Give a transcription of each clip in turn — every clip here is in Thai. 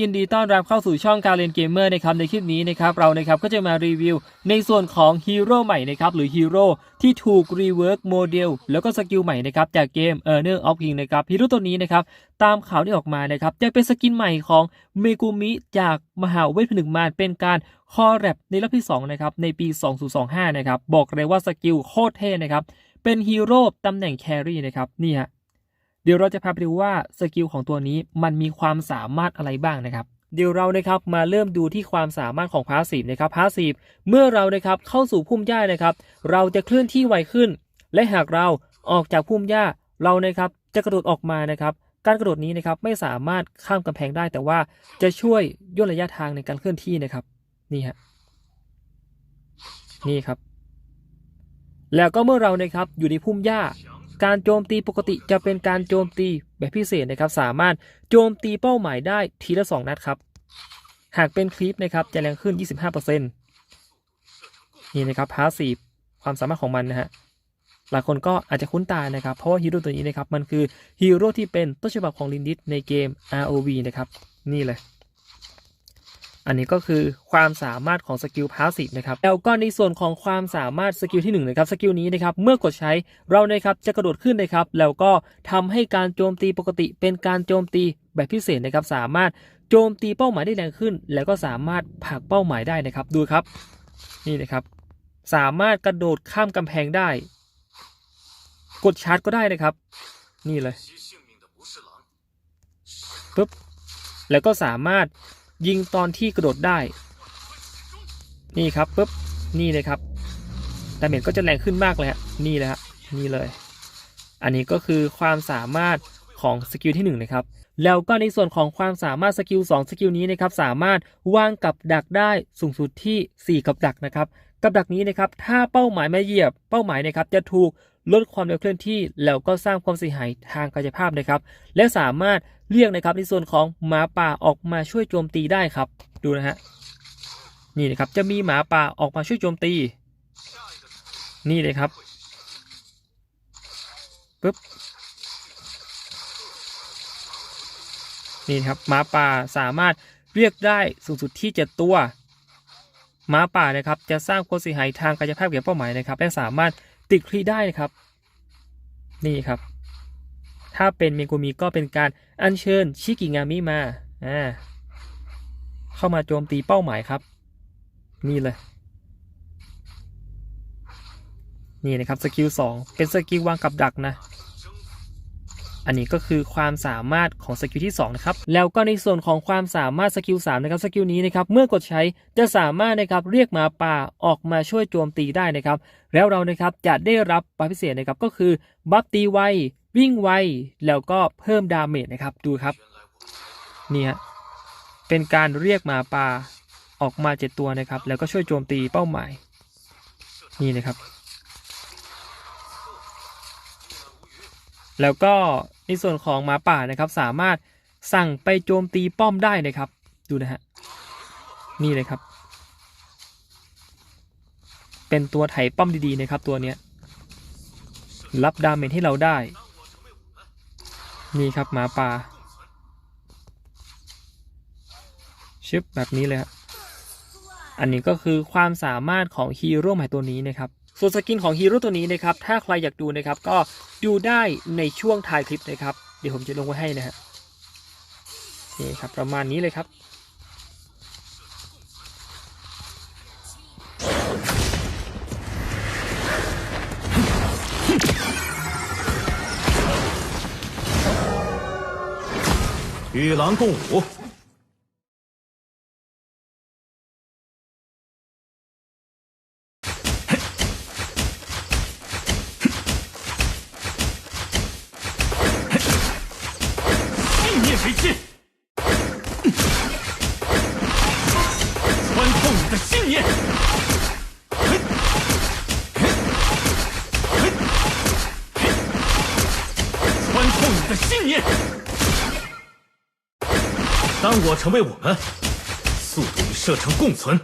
ยินดีต้อนรับเข้าสู่ช่องการเล่นเกมเมอร์นะครับในคลิปนี้นะครับเรานะครับก็จะมารีวิวในส่วนของฮีโร่ใหม่นะครับหรือฮีโร่ที่ถูกรีเวิร์กโมเดลแล้วก็สกิลใหม่นะครับจากเกม e a r n e r of King นะครับฮีโร่ตัวนี้นะครับตามข่าวที่ออกมานะครับจะเป็นสกินใหม่ของเมกุมิจากมหาเวทผนึกมารเป็นการคอแรปในรอบที่2นะครับในปี 2025 นะครับบอกเลยว่าสกิลโคตรเท่นะครับเป็นฮีโร่ตำแหน่งแครี่นะครับนี่ฮะ เดี๋ยวเราจะพาไปดูว่าสกิลของตัวนี้มันมีความสามารถอะไรบ้างนะครับเดี๋ยวเรานะครับมาเริ่มดูที่ความสามารถของพาสซีฟนะครับพาสซีฟเมื่อเรานะครับเข้าสู่พุ่มหญ้านะครับ เราจะเคลื่อนที่ไวขึ้น และหากเราออกจากพุ่มหญ้าเรานะครับจะกระโดดออกมานะครับ การกระโดดนี้นะครับไม่สามารถข้ามกำแพงได้แต่ว่าจะช่วยย่นระยะทางในการเคลื่อนที่นะครับ นี่ฮะนี่ครับ แล้วก็เมื่อเรานะครับอยู่ในพุ่มหญ้า การโจมตีปกติจะเป็นการโจมตีแบบพิเศษนะครับ สามารถโจมตีเป้าหมายได้ทีละ 2 นัดครับ หากเป็นคลิปนะครับจะแรงขึ้น 25%นี่นะครับพาสซีฟความสามารถของมันนะฮะหลายคนก็อาจจะคุ้นตานะครับ เพราะว่าฮีโร่ตัวนี้นะครับ มันคือฮีโร่ที่เป็นต้นฉบับของลินดิสในเกม ROV นะครับ นี่เลย อันนี้ก็คือความสามารถของสกิลพาสซีฟนะครับแล้วก็ในส่วนของความสามารถสกิลที่1นงนะครับสกิลนี้นะครับเมื่อกดใช้เรานะครับจะกระโดดขึ้นนะครับแล้วก็ทำให้การโจมตีปกติ เป็นการโจมตีแบบพิเศษนะครับสามารถโจมตีเป้าหมายได้แรงขึ้น แล้วก็สามารถผลักเป้าหมายได้นะครับดูครับนี่นะครับ สามารถกระโดดข้ามกำแพงได้ กดชาร์จก็ได้นะครับ นี่เลยปึ๊บแล้วก็สามารถ ยิงตอนที่กระโดดได้ นี่ครับปึ๊บนี่เลยครับดาเมจก็จะแรงขึ้นมากเลยฮะนี่เลยฮะนี่เลย อันนี้ก็คือความสามารถของสกิลที่1นะครับแล้วก็ในส่วนของความสามารถสกิล2สกิลนี้นะครับสามารถวางกับดักได้สูงสุดที่ 4 กับดักนะครับกับดักนี้นะครับถ้าเป้าหมายไม่เหยียบเป้าหมายนะครับจะถูก ลดความเร็วเคลื่อนที่ แล้วก็สร้างความเสียหายทางกายภาพนะครับ และสามารถเรียกนะครับในส่วนของหมาป่าออกมาช่วยโจมตีได้ครับ ดูนะฮะนี่นะครับจะมีหมาป่าออกมาช่วยโจมตี นี่เลยครับปึ๊บนี่ครับหมาป่าสามารถเรียกได้สูงสุดที่ 7 ตัวหมาป่านะครับจะสร้างความเสียหายทางกายภาพแก่เป้าหมายนะครับและสามารถ ติดคลีได้นะครับ นี่ครับ ถ้าเป็นเมกุมิก็เป็นการอัญเชิญชิกิงามิมาอ่าเข้ามาโจมตีเป้าหมายครับ นี่เลย นี่นะครับสกิล2เป็นสกิลวางกับดักนะ อันนี้ก็คือความสามารถของสกิลที่2นะครับแล้วก็ในส่วนของความสามารถสกิล3นะครับสกิลนี้นะครับเมื่อกดใช้จะสามารถนะครับเรียกหมาป่าออกมาช่วยโจมตีได้นะครับ แล้วเรานะครับจะได้รับบัฟพิเศษนะครับก็คือบัฟตีไววิ่งไวแล้วก็เพิ่มดาเมจนะครับดูครับนี่ฮะเป็นการเรียกหมาป่าออกมาเจ็ดตัวนะครับ แล้วก็ช่วยโจมตีเป้าหมายนี่นะครับ แล้วก็ในส่วนของหมาป่านะครับ สามารถสั่งไปโจมตีป้อมได้นะครับ ดูนะฮะนี่เลยครับ เป็นตัวไถป้อมดีๆนะครับ ตัวเนี้ยรับดาเมจให้เราได้ นี่ครับหมาป่าชึบแบบนี้เลยครับ อันนี้ก็คือความสามารถของฮีโร่ใหม่ตัวนี้นะครับ ส่วนสกินของฮีโร่ตัวนี้นะครับ ถ้าใครอยากดูนะครับ ก็ดูได้ในช่วงท้ายคลิปนะครับ เดี๋ยวผมจะลงไว้ให้นะฮะ นี่ครับประมาณนี้เลยครับ 与狼共舞， 信，穿透你的信念。穿透你的信念。当我成为我们，速度与射程共存。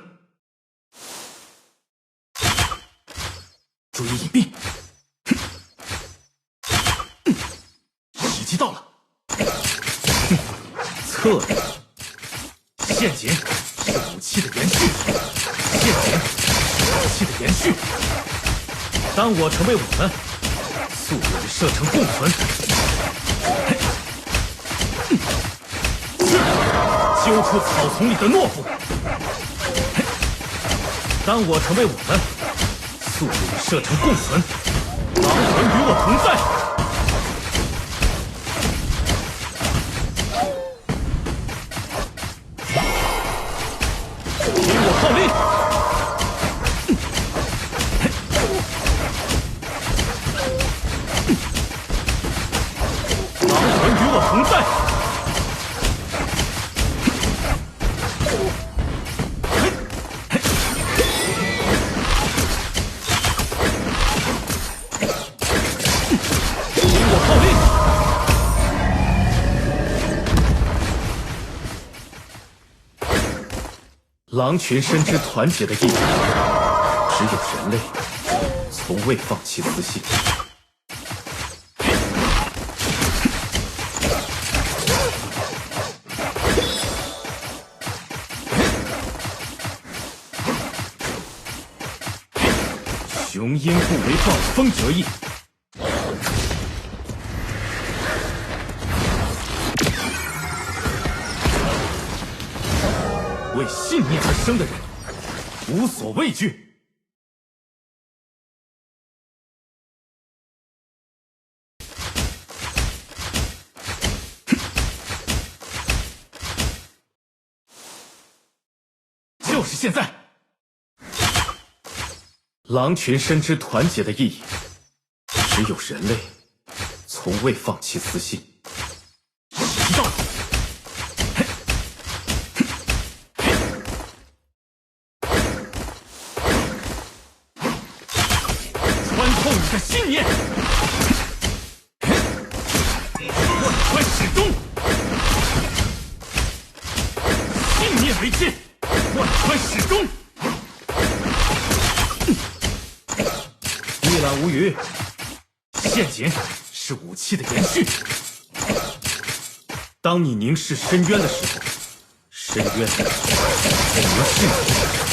注意隐蔽，时机到了。策略陷阱是武器的延续，陷阱是武器的延续。当我成为我们，速度与射程共存。去，揪出草丛里的懦夫。当我成为我们，速度与射程共存，狼魂与我同在。狼群深知团结的意义，只有人类从未放弃自信。雄鹰不为暴风折翼。为信念而生的人，无所畏惧。就是现在！狼群深知团结的意义，只有人类从未放弃自信。时机到了！穿透你的信念，贯穿始终，信念为剑，贯穿始终，一览无余。陷阱是武器的延续。当你凝视深渊的时候，深渊在凝视你。